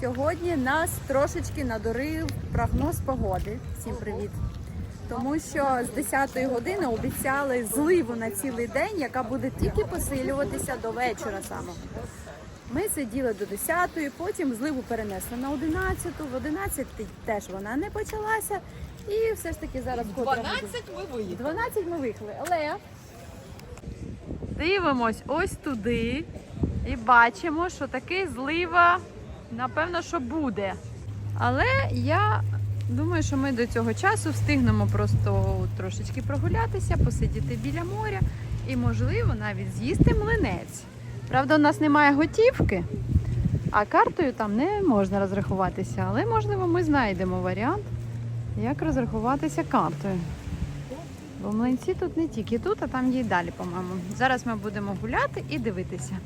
Сьогодні нас трошечки надурив прогноз погоди. Всім привіт! Тому що з 10-ї години обіцяли зливу на цілий день, яка буде тільки посилюватися до вечора самого. Ми сиділи до 10-ї, потім зливу перенесли на 11-ту, в 11 теж вона не почалася. І все ж таки зараз котра 12 ми виїхали. 12 ми виїхали. Але дивимось ось туди і бачимо, що таки злива, напевно, що буде. Але я думаю, що ми до цього часу встигнемо просто трошечки прогулятися, посидіти біля моря і, можливо, навіть з'їсти млинець. Правда, у нас немає готівки, а картою там не можна розрахуватися, але можливо ми знайдемо варіант, як розрахуватися картою. Бо млинці тут не тільки тут, а там є й далі, по-моєму. Зараз ми будемо гуляти і дивитися.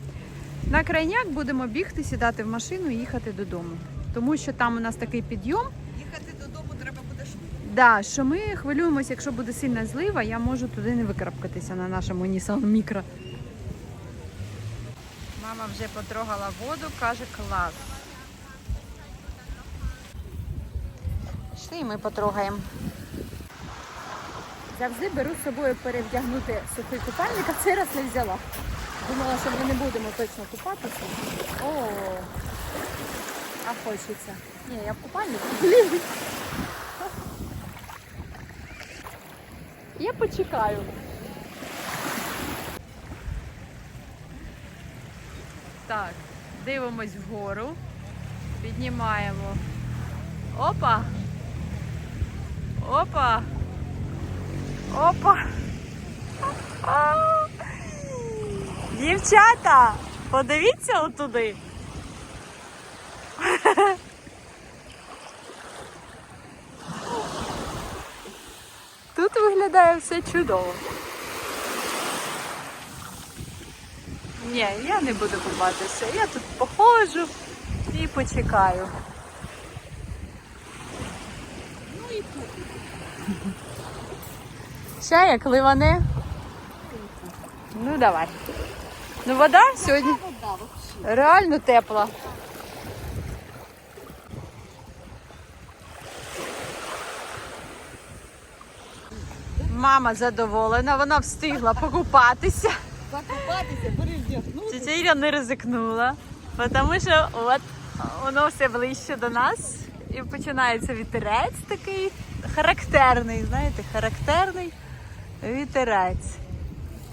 На крайняк будемо бігти, сідати в машину і їхати додому. Тому що там у нас такий підйом, Їхати додому треба буде швидко. да, що ми хвилюємося, якщо буде сильна злива, я можу туди не викарабкатися на нашому Nissan Micro. Мама вже потрогала воду, каже клас. Йшли і ми потрогаємо. Завжди беру з собою перевдягнути сухий купальник, а цей раз не взяла. Думала, що ми не будемо точно купатися. О, а хочеться. Ні, я в купальнику. Блін. Я почекаю. Так, дивимось вгору, піднімаємо. Опа! Опа! Опа! А! Дівчата, подивіться отуди. Тут виглядає все чудово. Ні, я не буду купатися. Я тут походжу і почекаю. Ну і тут. Ще як ливане. Ну давай. Ну вода сьогодні реально тепла. Мама задоволена, вона встигла покупатися. Закупатися, перевдягнути. Тетя Іра не ризикнула, тому що от воно все ближче до нас і починається вітерець такий характерний, знаєте, характерний вітерець.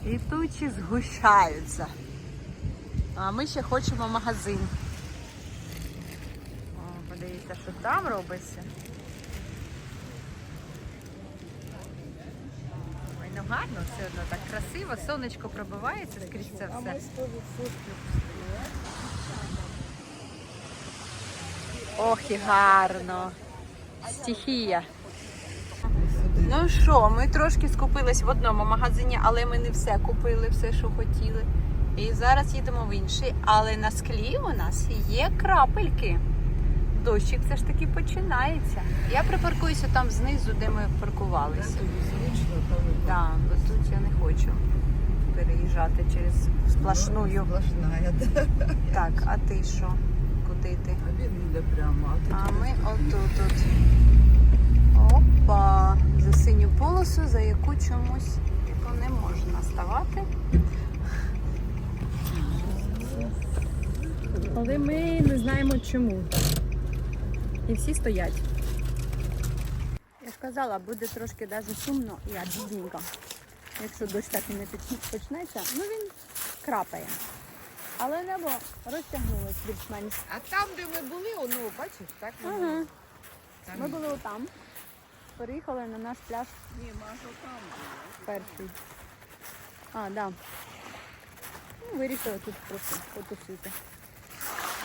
І тучі згущаються. А ми ще хочемо магазин. О, подивіться, що там робиться. Ой, ну гарно все одно, так красиво, сонечко пробивається скрізь це все. Ох і гарно. Стихія. Ну що, ми трошки скупились в одному магазині, але ми не все купили, все, що хотіли. І зараз їдемо в інший. Але на склі у нас є крапельки. Дощик все ж таки починається. Я припаркуюся там знизу, де ми паркувалися. Так, бо тут я не хочу переїжджати через сплошную. Так, а ти що? Куди ти? А він йде прямо. А тут А ми отут. Опа! За синю полосу, за яку чомусь типу, не можна ставати. Але ми не знаємо чому. І всі стоять. Я ж казала, буде трошки навіть сумно і обідненько. Якщо дощ так і не почнеться, ну він крапає. Але небо розтягнулось більш-менш. А там, де ми були, воно, бачиш, так? Ага. Там Ми були отам. Переїхали на наш пляж Ні, може там перший. А, да. Ну, вирішили тут просто потусити.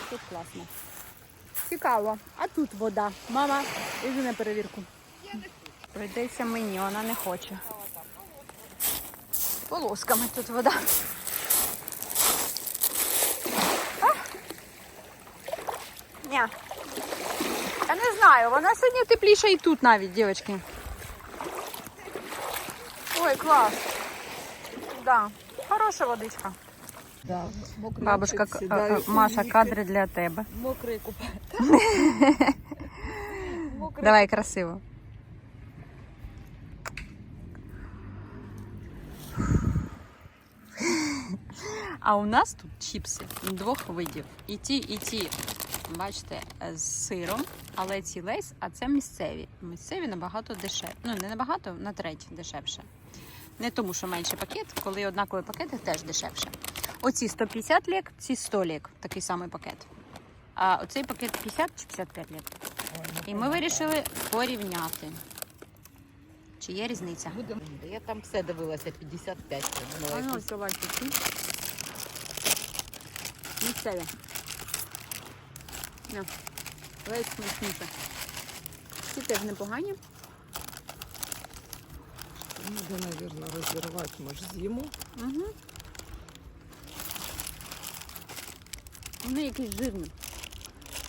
Тут класно. Цікаво. А тут вода. Мама, іди на перевірку. Прийдеться мені, вона не хоче. Полосками тут вода. А? Ні. Я не знаю, вона сьогодні тепліша і тут навіть, дівчатки. Ой, клас. Да, хороша водичка. Да. Бабушка, а, Маша, кадри для тебе. Мокрий. Мокрий. Давай красиво. А у нас тут чіпси двох видів. І ті, і ті, бачите, з сиром, але ці лейс, а це місцеві. Місцеві набагато дешевше. Ну, не набагато, на треть дешевше. Не тому, що менший пакет, коли однакові пакети теж дешевше. Оці 150 лік, ці 100 лік, такий самий пакет. А оцей пакет 50 чи 55 лік. І ми вирішили порівняти. Чи є різниця? Я там все дивилася, 55. А ну, ці. Місцеві. На. Ледь смачніше. Ці теж непогані. Ну, де, навірно, розірвати, може, з'їмо. Угу. Вони якісь жирні.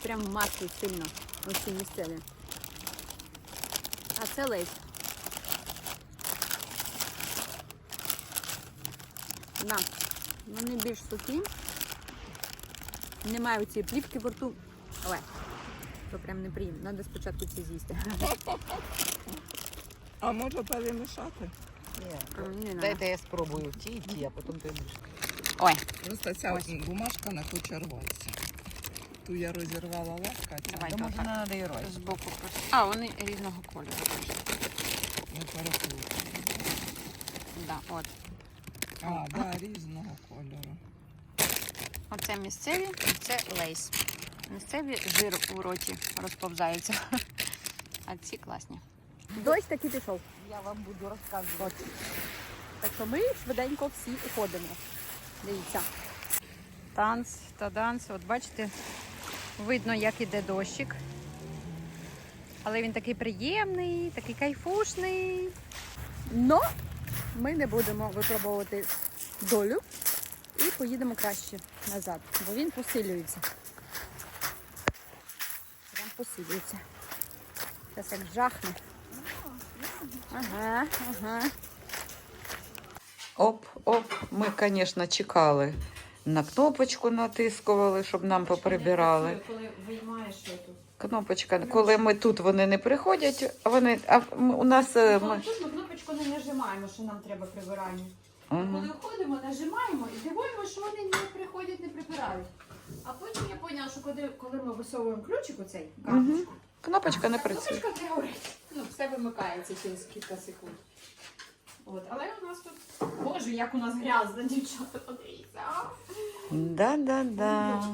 Прям в маслі сильно. Оці місцеві. А це лейс. На. Вони більш сухі. Немає цієї плівки в рту. Але то прям неприємно. Треба спочатку ці з'їсти. А може перемішати? А, не. Дайте я спробую ті і ті, а потім ти будеш. Ой, Просто ця Ось. бумажка не хоче рватися. Ту я розірвала легко, а ця Давай, да, може треба і рвати. з боку просто. А, вони різного кольору. Не переплутати. Да, от. А, да, різного кольору. Оце місцеві, це лейс. Місцеві жир у роті розповзається. А ці класні. Дощ таки пішов. Я вам буду розказувати. Так що ми швиденько всі уходимо. Дивіться. Танц та данс. От бачите, видно, як іде дощик. Але він такий приємний, такий кайфушний. Но ми не будемо випробовувати долю і поїдемо краще назад, бо він посилюється. Посилюється. Зараз як жахне. Ага, ага. Оп, оп. Ми, звісно, чекали. На кнопочку натискували, щоб нам поприбирали. Коли виймаєш. Кнопочка, коли ми тут вони не приходять, а вони а у нас е, ми. тут ми кнопочку не нажимаємо, що нам треба прибирання. Мгм. Коли входимо, нажимаємо і дивуємо, що вони не приходять, не прибирають. А потім я поняла, що коли, коли ми висовуємо ключик у цей карточку, Кнопочка не працює. кнопочка не горить. Ну, все вимикається через кілька секунд. От, але у нас тут, боже, як у нас грязно, дівчата, подивіться. а. Да-да-да.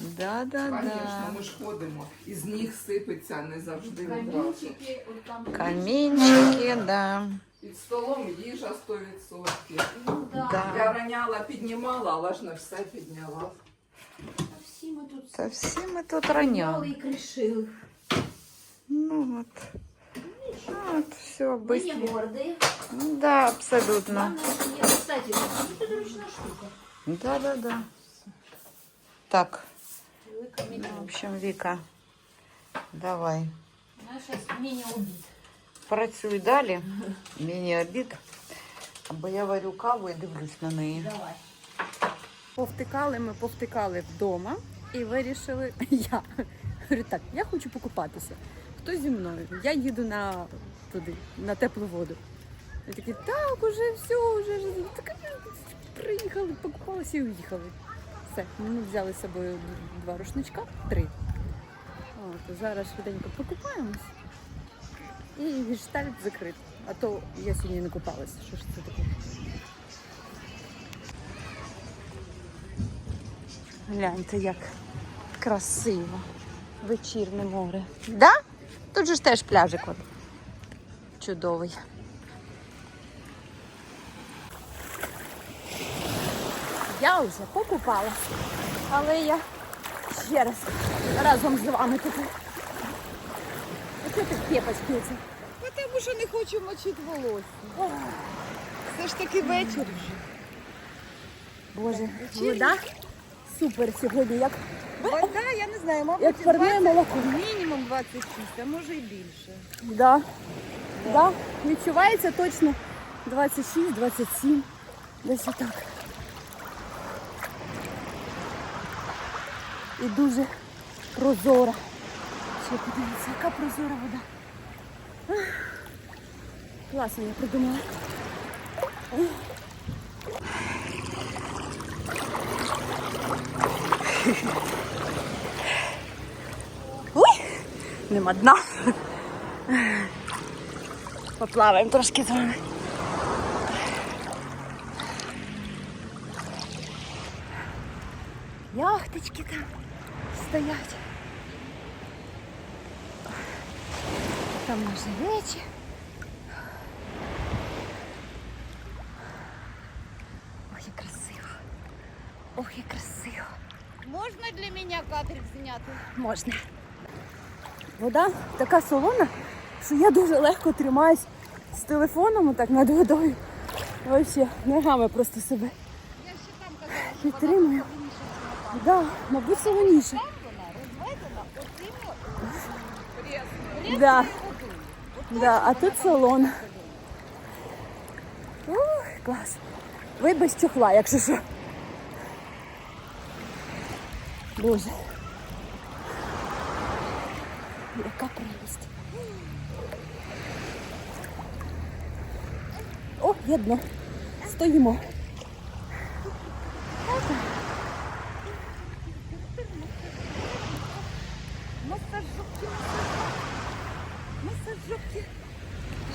Да-да-да. Звісно, ми ж ходимо. Із них сипеться не завжди. Камінчики, от там. Камінчики, да. Під столом їжа 100%. Ну, да. Да. Я роняла, піднімала, але ж не все підняла. Та всі ми тут Та всі ми тут стояли раняли. і кришили. Ну от. От, все, Ми не быстро. горді. Да, абсолютно. Главное, что я, кстати, это ручная штука. Да-да-да. Так, Велика в міні. общем, Віка, давай. У нас сейчас міні-обід. Працюй далі. Міні-обід. Або я варю каву і дивлюсь на неї. Давай. Повтикали ми, повтикали вдома і вирішили. Я говорю, так, я хочу покупатися. Хто зі мною? Я їду на туди, на теплу воду. І такі, так, уже все, вже так, приїхали, покупалися і уїхали. Все, ми взяли з собою два рушничка, три. От, зараз швиденько покупаємось. І гештальт закрит. А то я сьогодні не купалася. Що ж це таке? Гляньте, як красиво. Вечірне море. Да? Тут же ж теж пляжик от. Чудовий. Я вже покупалася, але я ще раз разом з вами тут. Оце тут кепочки. Тому що не хочу мочити волосся. Це ж таки вечір вже. Боже, вода супер сьогодні. Як Вода, я не знаю, мабуть, Як 20, молоко. мінімум 26, а може і більше. Да. Да. Відчувається точно 26-27. Десь отак. І дуже прозора. Що подивіться, яка прозора вода. Класно, я придумала. Ой, нема дна. Поплаваємо трошки з вами. Яхточки там стоять. Там наші речі. Ох, як красиво. Ох, як красиво. Можна для мене кадрик зняти? Можна. Вода така солона, що я дуже легко тримаюсь з телефоном отак над водою. Вообще, ногами просто себе Я ще там казала, що підтримую. Да, мабуть, солоніше. Да. Да, а тут салон. Ух, клас. Ви без чохла, якщо що. Боже. Яка прелість. О, є дно. Стоїмо. масаж жопки, масаж. Масаж жопки.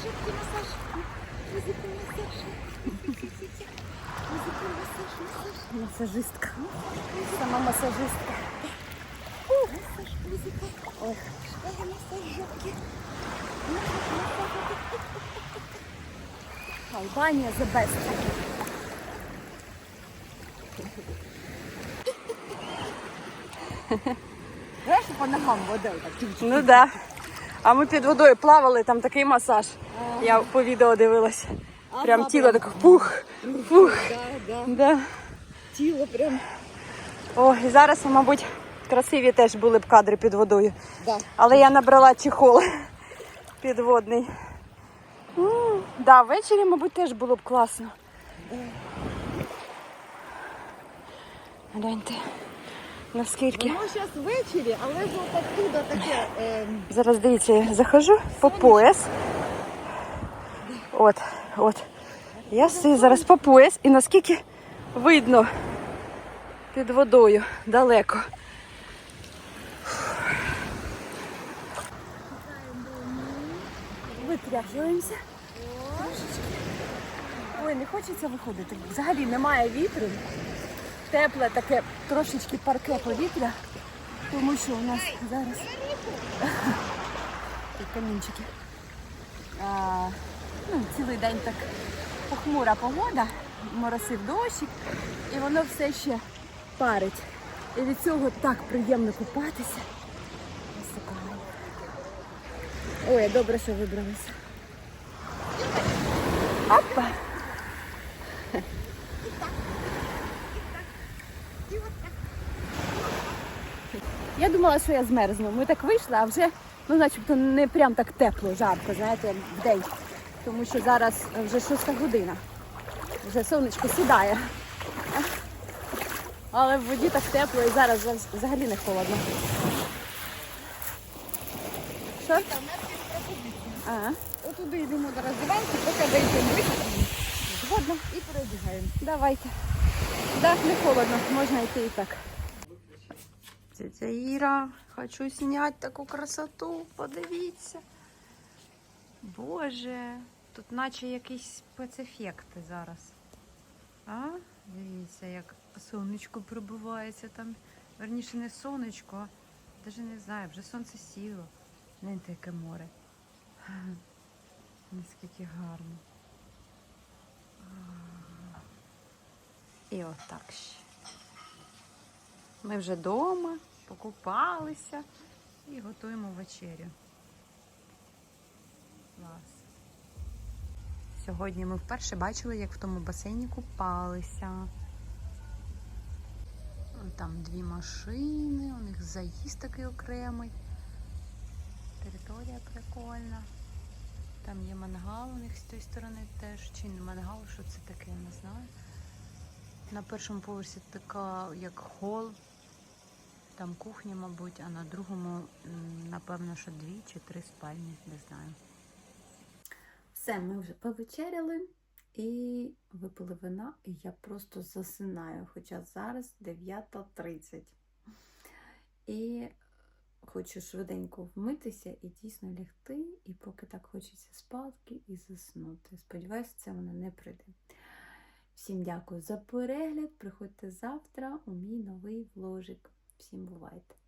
Жопки масаж. Музыка масаж. Масажистка. Сама масажистка. Масаж, музыка. Ой. Албанія the best. Знаєш, по ногам вода так. Ну да. А ми під водою плавали, там такий масаж. Я по відео дивилась. Прям тіло таке пух, пух. Да, да. Тіло прям. О, і зараз, мабуть, красиві теж були б кадри під водою. Да. Але я набрала чехол підводний. М, Да, ввечері, мабуть, теж було б класно. Гляньте, наскільки. Воно зараз ввечері, але ж оттуда таке. ем, Зараз дивіться, я захожу по пояс. От, от. Я стою зараз по пояс і наскільки видно під водою далеко. Витряхуємося. Ой, не хочеться виходити. Взагалі немає вітру. Тепле таке трошечки парке повітря, тому що у нас зараз камінчики. А, ну, цілий день так похмура погода, моросив дощик, і воно все ще парить. І від цього так приємно купатися. Висипаю. Ой, добре, що вибралися. Опа! Я думала, що я змерзну. Ми так вийшли, а вже ну, начебто не прям так тепло, жарко, знаєте, в день. Тому що зараз вже шоста година. Вже сонечко сідає. Але в воді так тепло і зараз взагалі не холодно. Що? А, Отуди йдемо до роздіванки, поки дійдемо згодно. І переодягаємо. Давайте. Так, не холодно, можна йти і так. Тетя Іра, хочу зняти таку красоту, подивіться. Боже, тут наче якісь спецефекти зараз. А? Дивіться, як сонечко пробивається там. Верніше не сонечко, навіть не знаю, вже сонце сіло. Гляньте, яке море. Наскільки гарно. І отак ще. Ми вже вдома, покупалися і готуємо вечерю. Клас. Сьогодні ми вперше бачили, як в тому басейні купалися. Там дві машини, у них заїзд такий окремий. Територія прикольна. Там є мангал у них з тієї сторони теж. Чи не мангал, що це таке, не знаю. На першому поверсі така як хол. там кухня, мабуть, а на другому, напевно, що дві чи три спальні, не знаю. Все, ми вже повечеряли і випили вина, і я просто засинаю. Хоча зараз 9.30. І хочу швиденько вмитися і дійсно лягти, і поки так хочеться спадки і заснути. Сподіваюся, це воно не прийде. Всім дякую за перегляд. Приходьте завтра у мій новий вложик. Всім бувайте!